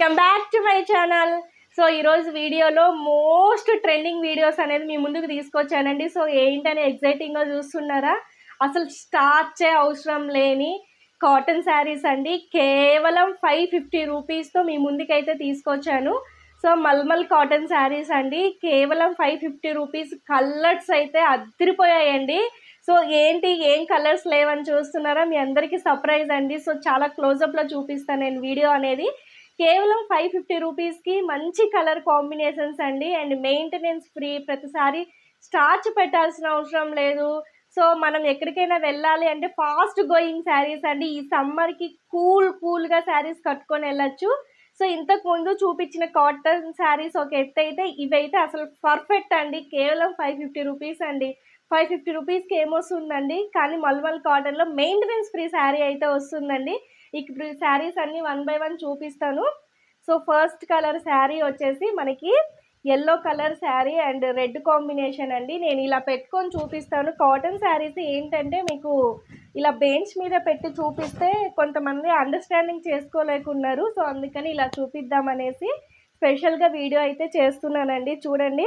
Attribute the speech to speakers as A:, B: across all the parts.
A: Welcome back to my channel so ఈరోజు వీడియోలో most trending videos అనేది మీ ముందుకు తీసుకొచ్చానండి. సో ఏంటని ఎగ్జైటింగ్గా చూస్తున్నారా? అసలు స్టార్చే అవసరం లేని కాటన్ శారీస్ అండి. కేవలం ఫైవ్ ఫిఫ్టీ రూపీస్తో మీ ముందుకైతే తీసుకొచ్చాను. సో మల్మల్ కాటన్ శారీస్ అండి. కేవలం ఫైవ్ ఫిఫ్టీ రూపీస్ కలర్స్ అయితే అద్దరిపోయాయండి. సో ఏంటి ఏం కలర్స్ లేవని చూస్తున్నారా? మీ అందరికీ సర్ప్రైజ్ అండి. సో చాలా క్లోజప్లో చూపిస్తాను నేను వీడియో అనేది. కేవలం ఫైవ్ ఫిఫ్టీ రూపీస్కి మంచి కలర్ కాంబినేషన్స్ అండి. And maintenance free. ప్రతిసారి స్టార్చ్ పెట్టాల్సిన అవసరం లేదు. సో మనం ఎక్కడికైనా వెళ్ళాలి అంటే ఫాస్ట్ గోయింగ్ శారీస్ అండి. ఈ సమ్మర్కి కూల్ కూల్గా శారీస్ కట్టుకొని వెళ్ళచ్చు. సో ఇంతకు ముందు చూపించిన కాటన్ శారీస్ ఒక ఎత్తు అయితే ఇవైతే అసలు పర్ఫెక్ట్ అండి. కేవలం ఫైవ్ ఫిఫ్టీ రూపీస్ అండి. ఫైవ్ ఫిఫ్టీ రూపీస్కి ఏమొస్తుందండి? కానీ మల్మల్ కాటన్లో మెయింటెనెన్స్ ఫ్రీ శారీ అయితే వస్తుందండి. ఇప్పుడు శారీస్ అన్నీ వన్ బై వన్ చూపిస్తాను. సో ఫస్ట్ కలర్ శారీ వచ్చేసి మనకి yellow colour sari and red combination అండి. నేను ఇలా పెట్టుకొని చూపిస్తాను. కాటన్ శారీస్ ఏంటంటే మీకు ఇలా బెంచ్ మీద పెట్టి చూపిస్తే కొంతమంది అండర్స్టాండింగ్ చేసుకోలేకున్నారు. సో అందుకని ఇలా చూపిద్దామనేసి స్పెషల్గా వీడియో అయితే చేస్తున్నానండి. చూడండి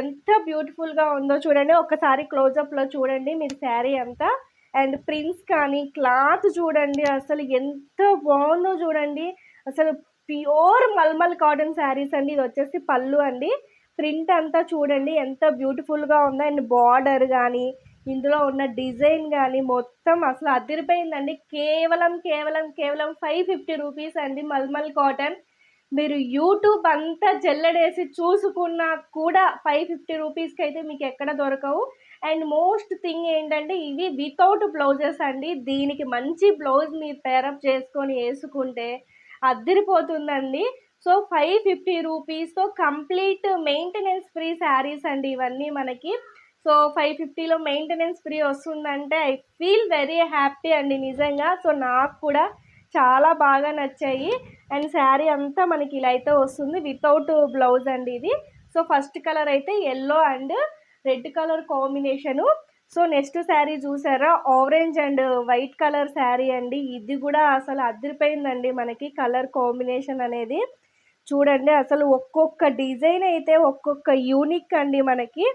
A: ఎంత బ్యూటిఫుల్గా ఉందో చూడండి. ఒకసారి క్లోజప్లో చూడండి. మీరు శారీ అంతా అండ్ ప్రింట్స్ కానీ క్లాత్ చూడండి అసలు ఎంత బాగుందో చూడండి. అసలు ప్యూర్ మల్మల్ కాటన్ శారీస్ అండి. ఇది వచ్చేసి పళ్ళు అండి. ప్రింట్ అంతా చూడండి ఎంత బ్యూటిఫుల్గా ఉందో. అండ్ బార్డర్ కానీ ఇందులో ఉన్న డిజైన్ కానీ మొత్తం అసలు అదిరిపోయిందండి. కేవలం కేవలం కేవలం ఫైవ్ ఫిఫ్టీ రూపీస్ అండి మల్మల్ కాటన్. మీరు యూట్యూబ్ అంతా జల్లడేసి చూసుకున్నా కూడా ఫైవ్ ఫిఫ్టీ రూపీస్కి అయితే మీకు ఎక్కడ దొరకవు. అండ్ మోస్ట్ థింగ్ ఏంటంటే ఇవి వితౌట్ బ్లౌజెస్ అండి. దీనికి మంచి బ్లౌజ్ మీరు పేరప్ చేసుకొని వేసుకుంటే అద్దరిపోతుందండి సో ఫైవ్ ఫిఫ్టీ రూపీస్తో కంప్లీట్ మెయింటెనెన్స్ ఫ్రీ శారీస్ అండి ఇవన్నీ మనకి. సో ఫైవ్ ఫిఫ్టీలో మెయింటెనెన్స్ ఫ్రీ వస్తుందంటే ఐ ఫీల్ వెరీ హ్యాపీ అండి నిజంగా. సో నాకు కూడా చాలా బాగా నచ్చాయి. అండ్ శారీ అంతా మనకి ఇలా అయితే వస్తుంది. వితౌట్ బ్లౌజ్ అండి ఇది. సో ఫస్ట్ కలర్ అయితే yellow and red colour combination. So next sari చూసారా? Orange and white colour sari అండి. ఇది కూడా అసలు అదిరిపోయిందండి మనకి కలర్ కాంబినేషన్ అనేది. చూడండి అసలు ఒక్కొక్క డిజైన్ అయితే ఒక్కొక్క యూనిక్ అండి మనకి.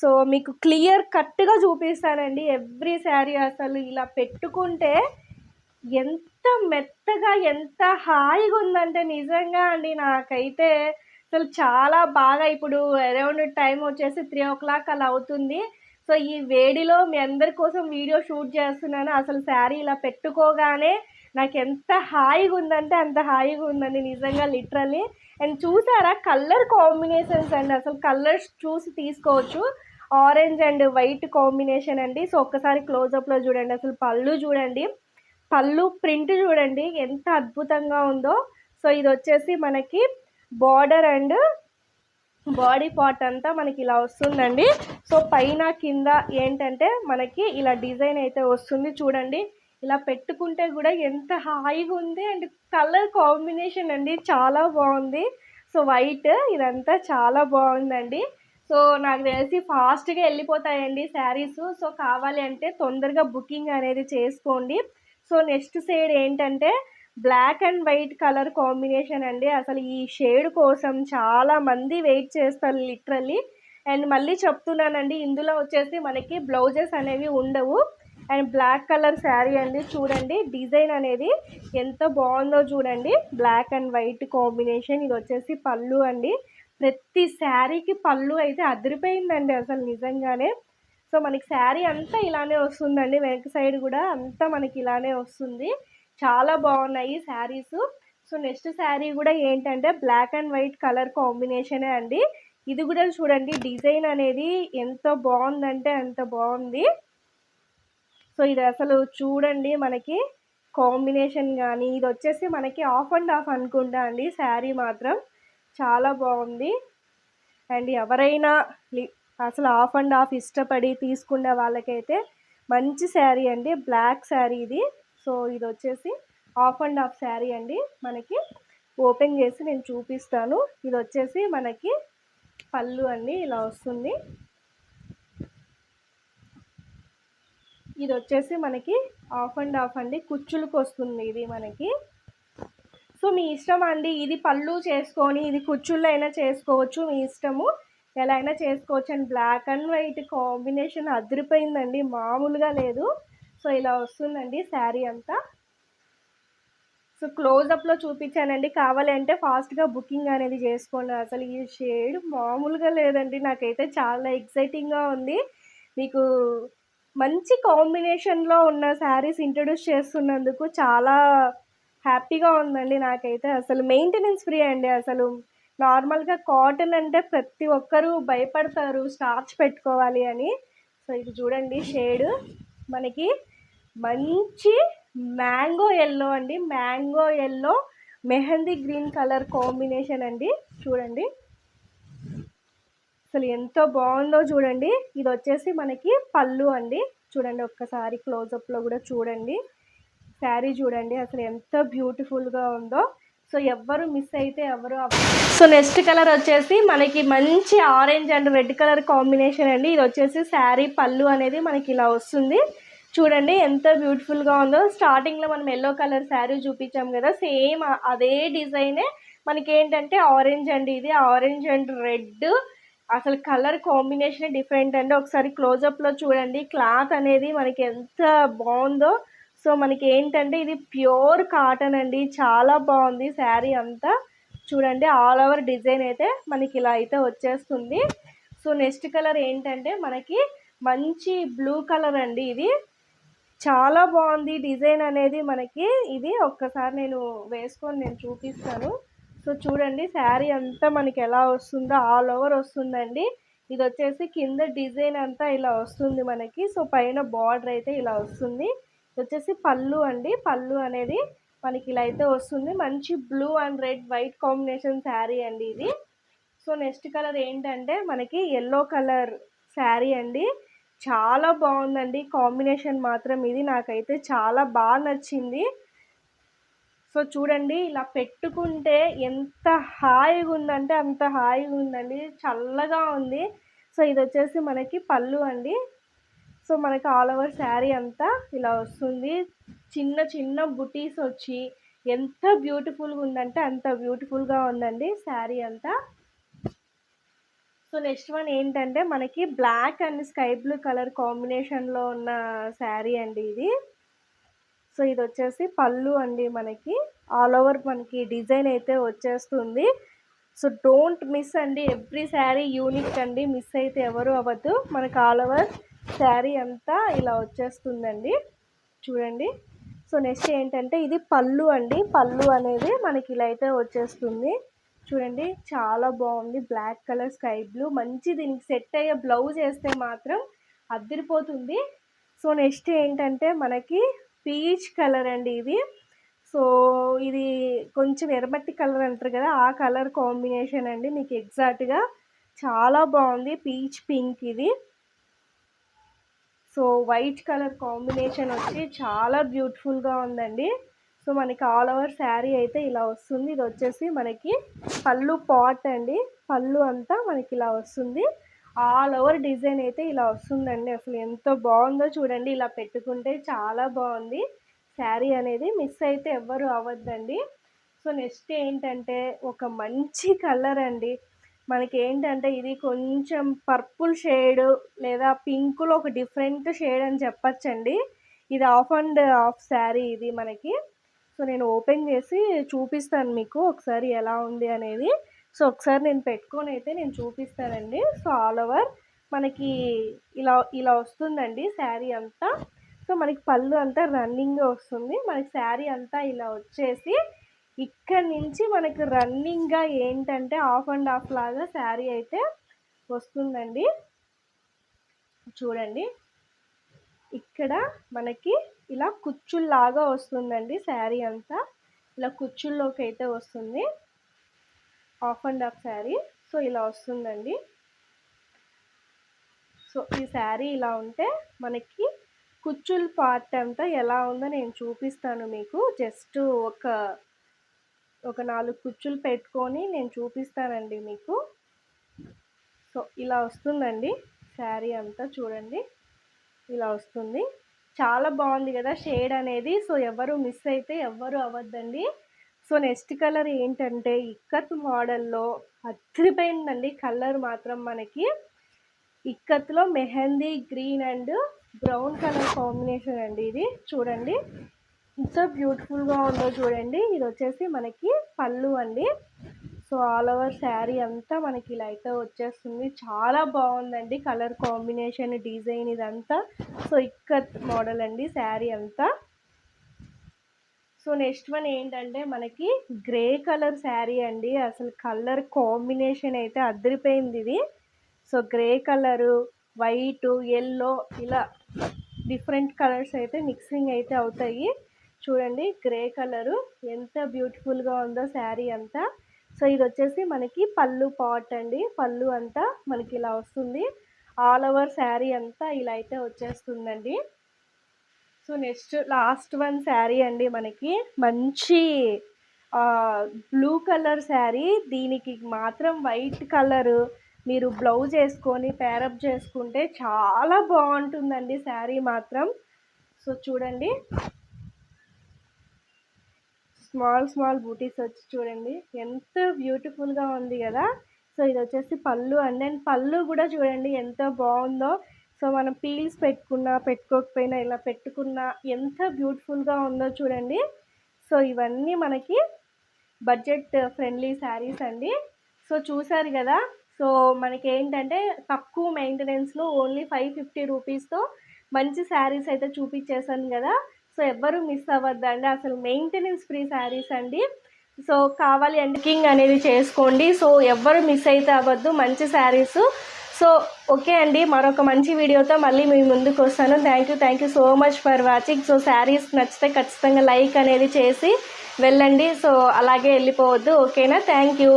A: సో మీకు క్లియర్ కట్గా చూపిస్తానండి ఎవ్రీ శారీ అసలు ఇలా పెట్టుకుంటే. ఎంత మెత్తగా ఎంత హాయిగా ఉందంటే నిజంగా అండి నాకైతే అసలు చాలా బాగా ఇప్పుడు అరౌండ్ టైం వచ్చేసి త్రీ ఓ క్లాక్ అలా అవుతుంది. సో ఈ వేడిలో మీ అందరి కోసం వీడియో షూట్ చేస్తున్నాను. అసలు శారీ ఇలా పెట్టుకోగానే నాకు ఎంత హాయిగా ఉందంటే అంత హాయిగా ఉందండి నిజంగా లిటరల్లీ. అండ్ చూసారా కలర్ కాంబినేషన్స్ అండి. అసలు కలర్స్ చూసి తీసుకోవచ్చు. ఆరెంజ్ అండ్ వైట్ కాంబినేషన్ అండి. సో ఒక్కసారి క్లోజప్లో చూడండి. అసలు పళ్ళు చూడండి. పళ్ళు ప్రింట్ చూడండి. ఎంత అద్భుతంగా ఉందో. సో ఇది వచ్చేసి మనకి బార్డర్ అండ్ బాడీ పార్ట్ అంతా మనకి ఇలా వస్తుందండి. సో పైన కింద ఏంటంటే మనకి ఇలా డిజైన్ అయితే వస్తుంది చూడండి. ఇలా పెట్టుకుంటే కూడా ఎంత హాయిగా ఉంది అండ్ కలర్ కాంబినేషన్ అండి. చాలా బాగుంది. సో వైట్ ఇదంతా చాలా బాగుందండి. సో నాకు తెలిసి ఫాస్ట్గా వెళ్ళిపోతాయండి శారీస్ సో కావాలి అంటే తొందరగా బుకింగ్ అనేది చేసుకోండి. సో నెక్స్ట్ సైడ్ ఏంటంటే black and white colour combination అండి. అసలు ఈ షేడ్ కోసం చాలా మంది వెయిట్ చేస్తారు లిటరల్లీ. అండ్ మళ్ళీ చెప్తున్నానండి ఇందులో వచ్చేసి మనకి బ్లౌజెస్ అనేవి ఉండవు. అండ్ బ్లాక్ కలర్ శారీ అండి చూడండి డిజైన్ అనేది ఎంత బాగుందో చూడండి. బ్లాక్ అండ్ వైట్ కాంబినేషన్ ఇది వచ్చేసి పళ్ళు అండి. ప్రతి శారీకి పళ్ళు అయితే అదిరిపోయిందండి అసలు నిజంగానే. సో మనకి శారీ అంతా ఇలానే వస్తుందండి వెనక సైడ్ కూడా అంతా మనకి ఇలానే వస్తుంది. చాలా బాగున్నాయి శారీస్. సో నెక్స్ట్ శారీ కూడా ఏంటంటే బ్లాక్ అండ్ వైట్ కలర్ కాంబినేషనే అండి. ఇది కూడా చూడండి డిజైన్ అనేది ఎంత బాగుందంటే అంత బాగుంది. సో ఇది అసలు చూడండి మనకి కాంబినేషన్ కానీ ఇది వచ్చేసి మనకి ఆఫ్ అండ్ ఆఫ్ అనుకుంటా అండి శారీ మాత్రం. చాలా బాగుంది. అండ్ ఎవరైనా అసలు ఆఫ్ అండ్ ఆఫ్ ఇష్టపడి తీసుకునే వాళ్ళకైతే మంచి శారీ అండి బ్లాక్ శారీ ఇది. సో ఇది వచ్చేసి ఆఫ్ అండ్ ఆఫ్ శారీ అండి. మనకి ఓపెన్ చేసి నేను చూపిస్తాను. ఇది వచ్చేసి మనకి పళ్ళు అండి ఇలా వస్తుంది. ఇది వచ్చేసి మనకి ఆఫ్ అండ్ ఆఫ్ అండి. కుచ్చులకు వస్తుంది ఇది మనకి. సో మీ ఇష్టం అండి? ఇది పళ్ళు చేసుకొని ఇది కుచ్చుళ్ళు అయినా చేసుకోవచ్చు. మీ ఇష్టము ఎలా అయినా చేసుకోవచ్చు. And black and white combination అదిరిపోయిందండి. మామూలుగా లేదు. సో ఇలా వస్తుందండి శారీ అంతా. సో క్లోజప్లో చూపించానండి. కావాలి అంటే ఫాస్ట్గా బుకింగ్ అనేది చేసుకోండి. అసలు ఈ షేడ్ మామూలుగా లేదండి. నాకైతే చాలా ఎక్సైటింగ్గా ఉంది. మీకు మంచి కాంబినేషన్లో ఉన్న శారీస్ ఇంట్రడ్యూస్ చేస్తున్నందుకు చాలా హ్యాపీగా ఉందండి నాకైతే. అసలు మెయింటెనెన్స్ ఫ్రీ అండి. అసలు నార్మల్గా కాటన్ అంటే ప్రతి ఒక్కరూ భయపడతారు. స్టార్చ్ పెట్టుకోవాలి అని. సో ఇది చూడండి షేడ్ మనకి. మంచి మ్యాంగో ఎల్లో అండి. Mango yellow mehndi green colour combination అండి. చూడండి. అసలు ఎంతో బాగుందో చూడండి. ఇది వచ్చేసి మనకి పళ్ళు అండి. చూడండి ఒక్కసారి క్లోజప్లో కూడా చూడండి. శారీ చూడండి. అసలు ఎంత బ్యూటిఫుల్గా ఉందో. సో ఎవ్వరు మిస్ అయితే ఎవరు సో నెక్స్ట్ కలర్ వచ్చేసి మనకి మంచి orange and red colour combination అండి. ఇది వచ్చేసి శారీ పళ్ళు అనేది మనకి ఇలా వస్తుంది. చూడండి ఎంత బ్యూటిఫుల్గా ఉందో. స్టార్టింగ్లో మనం ఎల్లో కలర్ శారీ చూపించాం కదా సేమ్ అదే డిజైనే మనకి ఏంటంటే ఆరెంజ్ అండి ఇది. ఆరెంజ్ అండ్ రెడ్ అసలు కలర్ కాంబినేషన్ డిఫరెంట్ అండి. ఒకసారి క్లోజప్లో చూడండి. క్లాత్ అనేది మనకి ఎంత బాగుందో. సో మనకి ఏంటంటే ఇది ప్యూర్ కాటన్ అండి. చాలా బాగుంది శారీ అంతా. చూడండి ఆల్ ఓవర్ డిజైన్ అయితే మనకి ఇలా అయితే వచ్చేస్తుంది. సో నెక్స్ట్ కలర్ ఏంటంటే మనకి మంచి బ్లూ కలర్ అండి ఇది. చాలా బాగుంది డిజైన్ అనేది మనకి. ఇది ఒక్కసారి నేను వేసుకొని నేను చూపిస్తాను. సో చూడండి శారీ అంతా మనకి ఎలా వస్తుందో ఆల్ ఓవర్ వస్తుందండి. ఇది వచ్చేసి కింద డిజైన్ అంతా ఇలా వస్తుంది మనకి. సో పైన బార్డర్ అయితే ఇలా వస్తుంది. వచ్చేసి పళ్ళు అండి. పళ్ళు అనేది మనకి ఇలా అయితే వస్తుంది. మంచి blue and red white combination sari అండి ఇది. సో నెక్స్ట్ కలర్ ఏంటంటే మనకి ఎల్లో కలర్ శారీ అండి. చాలా బాగుందండి. కాంబినేషన్ మాత్రం ఇది. నాకైతే చాలా బాగా నచ్చింది. సో చూడండి ఇలా పెట్టుకుంటే ఎంత హాయిగా ఉందంటే అంత హాయిగా ఉందండి. చల్లగా ఉంది. సో ఇది వచ్చేసి మనకి పళ్ళు అండి. సో మనకి ఆల్ ఓవర్ శారీ అంతా ఇలా వస్తుంది. చిన్న చిన్న బుటీస్ వచ్చి ఎంత బ్యూటిఫుల్గా ఉందంటే అంత బ్యూటిఫుల్గా ఉందండి శారీ అంతా. సో నెక్స్ట్ వన్ ఏంటంటే మనకి black and sky blue colour కాంబినేషన్లో ఉన్న శారీ అండి ఇది. సో ఇది వచ్చేసి పళ్ళు అండి మనకి. ఆల్ ఓవర్ మనకి డిజైన్ అయితే వచ్చేస్తుంది. సో డోంట్ మిస్ అండి ఎవ్రీ శారీ యూనిక్ అండి. మిస్ అయితే ఎవరు అవ్వద్దు. మనకు ఆల్ ఓవర్ శారీ అంతా ఇలా వచ్చేస్తుందండి. చూడండి. సో నెక్స్ట్ ఏంటంటే ఇది పళ్ళు అండి. పళ్ళు అనేది మనకి ఇలా అయితే వచ్చేస్తుంది. చూడండి చాలా బాగుంది. Black colour sky blue. మంచి దీనికి సెట్ అయ్యే బ్లౌజ్ వేస్తే మాత్రం అద్దరిపోతుంది సో నెక్స్ట్ ఏంటంటే మనకి పీచ్ కలర్ అండి ఇది. సో ఇది కొంచెం ఎర్రమట్టి కలర్ అంటారు కదా ఆ కలర్ కాంబినేషన్ అండి. మీకు ఎగ్జాక్ట్గా చాలా బాగుంది. పీచ్ పింక్ ఇది. సో వైట్ కలర్ కాంబినేషన్ వచ్చి చాలా బ్యూటిఫుల్గా ఉందండి. సో మనకి ఆల్ ఓవర్ శారీ అయితే ఇలా వస్తుంది. ఇది వచ్చేసి మనకి పళ్ళు పాట్ అండి. పళ్ళు అంతా మనకి ఇలా వస్తుంది. ఆల్ ఓవర్ డిజైన్ అయితే ఇలా వస్తుందండి. అసలు ఎంత బాగుందో చూడండి. ఇలా పెట్టుకుంటే చాలా బాగుంది. శారీ అనేది మిస్ అయితే ఎవ్వరు అవ్వద్దండి. సో నెక్స్ట్ ఏంటంటే ఒక మంచి కలర్ అండి. మనకి ఏంటంటే ఇది కొంచెం పర్పుల్ షేడ్ లేదా పింక్లో ఒక డిఫరెంట్ షేడ్ అని చెప్పచ్చండి. ఇది ఆఫ్ అండ్ ఆఫ్ శారీ ఇది మనకి. సో నేను ఓపెన్ చేసి చూపిస్తాను మీకు ఒకసారి ఎలా ఉంది అనేది. సో ఒకసారి నేను పెట్టుకొని అయితే నేను చూపిస్తానండి. సో ఆల్ ఓవర్ మనకి ఇలా ఇలా వస్తుందండి శారీ అంతా. సో మనకి పళ్ళు అంతా రన్నింగ్ వస్తుంది. మనకి శారీ అంతా ఇలా వచ్చేసి ఇక్కడ నుంచి మనకి రన్నింగ్గా ఏంటంటే ఆఫ్ అండ్ ఆఫ్ లాగా శారీ అయితే వస్తుందండి. చూడండి. ఇక్కడ మనకి ఇలా కుచ్చుల్లాగా వస్తుందండి శారీ అంతా. ఇలా కుచ్చుల్లోకి అయితే వస్తుంది. Half and half sari. So ఇలా వస్తుందండి. సో ఈ శారీ ఇలా ఉంటే మనకి కుచ్చుల్ పార్ట్ అంతా ఎలా ఉందో నేను చూపిస్తాను మీకు. జస్ట్ ఒక ఒక నాలుగు కుచ్చులు పెట్టుకొని నేను చూపిస్తానండి మీకు. సో ఇలా వస్తుందండి శారీ అంతా చూడండి. ఇలా వస్తుంది. చాలా బాగుంది కదా షేడ్ అనేది. సో ఎవరు మిస్ అయితే ఎవ్వరు అవ్వద్దండి. సో నెక్స్ట్ కలర్ ఏంటంటే ఇక్కత్ మోడల్లో అదిరిపోయిందండి కలర్ మాత్రం మనకి. ఇక్కత్లో mehndi green and brown colour combination అండి ఇది. చూడండి. ఎంత బ్యూటిఫుల్గా ఉందో చూడండి. ఇది వచ్చేసి మనకి పళ్ళు అండి. సో ఆల్ ఓవర్ శారీ అంతా మనకి ఇలా అయితే వచ్చేస్తుంది. చాలా బాగుందండి కలర్ కాంబినేషన్ డిజైన్ ఇదంతా. సో ఇక్కత్ మోడల్ అండి శారీ అంతా. సో నెక్స్ట్ వన్ ఏంటంటే మనకి గ్రే కలర్ శారీ అండి. అసలు కలర్ కాంబినేషన్ అయితే అదిరిపోయింది ఇది. So grey colour white yellow ఇలా డిఫరెంట్ కలర్స్ అయితే మిక్సింగ్ అయితే అవుతాయి. చూడండి గ్రే కలరు ఎంత బ్యూటిఫుల్గా ఉందో శారీ అంతా. సో ఇది వచ్చేసి మనకి పళ్ళు పాట్ అండి. పళ్ళు అంతా మనకి ఇలా వస్తుంది. ఆల్ ఓవర్ శారీ అంతా ఇలా అయితే వచ్చేస్తుందండి. So next last one sari అండి మనకి. మంచి బ్లూ కలర్ శారీ. దీనికి మాత్రం వైట్ కలరు. మీరు బ్లౌజ్ వేసుకొని పేరప్ చేసుకుంటే చాలా బాగుంటుందండి శారీ మాత్రం. సో చూడండి. స్మాల్ స్మాల్ బూటీస్ వచ్చి చూడండి. ఎంత బ్యూటిఫుల్గా ఉంది కదా. సో ఇది వచ్చేసి పళ్ళు. అండ్ అండ్ పళ్ళు కూడా చూడండి ఎంత బాగుందో. సో మనం పీల్స్ పెట్టుకున్నా పెట్టుకోకపోయినా ఇలా పెట్టుకున్నా ఎంత బ్యూటిఫుల్గా ఉందో చూడండి. సో ఇవన్నీ మనకి బడ్జెట్ ఫ్రెండ్లీ శారీస్ అండి. సో చూసారు కదా. సో మనకి ఏంటంటే తక్కువ మెయింటెనెన్స్లో ఓన్లీ ఫైవ్ ఫిఫ్టీ రూపీస్తో మంచి శారీస్ అయితే చూపించేశాను కదా. సో ఎవ్వరూ మిస్ అవ్వద్దండి. అసలు మెయింటెనెన్స్ ఫ్రీ శారీస్ అండి. సో కావాలి అండ్ కింగ్ అనేది చేసుకోండి. సో ఎవ్వరు మిస్ అయితే అవ్వద్దు. మంచి శారీస్ సో ఓకే అండి. మరొక మంచి వీడియోతో మళ్ళీ మీ ముందుకు వస్తాను. Thank you thank you so much for watching so saris నచ్చితే ఖచ్చితంగా లైక్ అనేది చేసి వెళ్ళండి. సో అలాగే వెళ్ళిపోవద్దు. ఓకేనా? Thank you